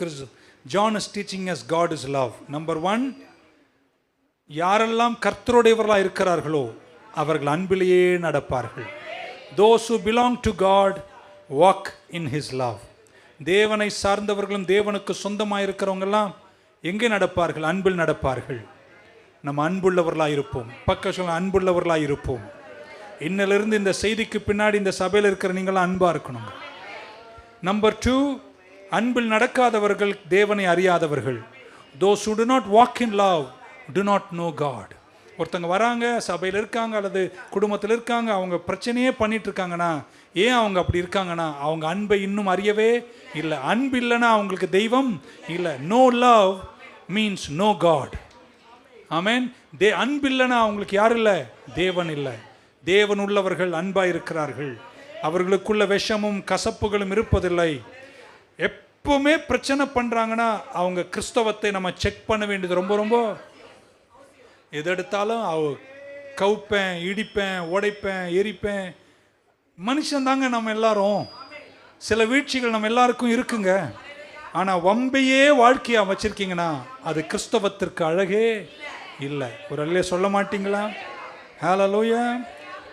Kristu. John is teaching as God is love number one யாரெல்லாம் கர்த்தருடையவர்களாக இருக்கிறார்களோ அவர்கள் அன்பிலேயே நடப்பார்கள். Those who belong to God walk in his love தேவனை சார்ந்தவர்களும் தேவனுக்கு சொந்தமாக இருக்கிறவங்கெல்லாம் எங்கே நடப்பார்கள்? அன்பில் நடப்பார்கள். நம்ம அன்புள்ளவர்களாக இருப்போம். பக்க சொல்ல அன்புள்ளவர்களாக இருப்போம். இன்னிலிருந்து இந்த செய்திக்கு பின்னாடி இந்த சபையில் இருக்கிற நீங்களாம் அன்பாக இருக்கணும் நம்பர் டூ அன்பில் நடக்காதவர்கள் தேவனை அறியாதவர்கள். Those do not not walk in love do not know ஒருத்தங்க வராங்க சபையில் இருக்காங்க அல்லது குடும்பத்தில் இருக்காங்க அவங்க பிரச்சனையே பண்ணிட்டு இருக்காங்கன்னா ஏன் அவங்க அப்படி இருக்காங்கன்னா அவங்க அன்பை இன்னும் அறியவே இல்லை. அன்பு இல்லைன்னா அவங்களுக்கு தெய்வம் இல்லை. No love means no God ஆமேன் தே அன்பு இல்லைன்னா அவங்களுக்கு யார் இல்லை? தேவன் இல்லை. தேவன் உள்ளவர்கள் அன்பாக இருக்கிறார்கள் அவர்களுக்குள்ள விஷமும் கசப்புகளும் இருப்பதில்லை. எப்பவுமே பிரச்சனை பண்ணுறாங்கன்னா அவங்க கிறிஸ்தவத்தை நம்ம செக் பண்ண வேண்டியது ரொம்ப ரொம்ப எது எடுத்தாலும் அவ கவுப்பேன் இடிப்பேன் உடைப்பேன் எரிப்பேன். மனுஷன்தாங்க நம்ம எல்லாரும். சில வீழ்ச்சிகள் நம்ம எல்லாருக்கும் இருக்குங்க. ஆனால் வம்பையே வாழ்க்கையாக வச்சுருக்கீங்கன்னா அது கிறிஸ்தவத்திற்கு அழகே இல்லை. ஒரு அல்லையே சொல்ல மாட்டீங்களா? ஹalleluya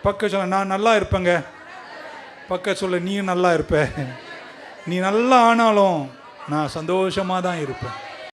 பக்க சொல்ல நான் நல்லா இருப்பேங்க. பக்க சொல்ல நீயும் நல்லா இருப்ப. நீ நல்லா ஆனாலும் நான் சந்தோஷமாக தான் இருப்பேன்.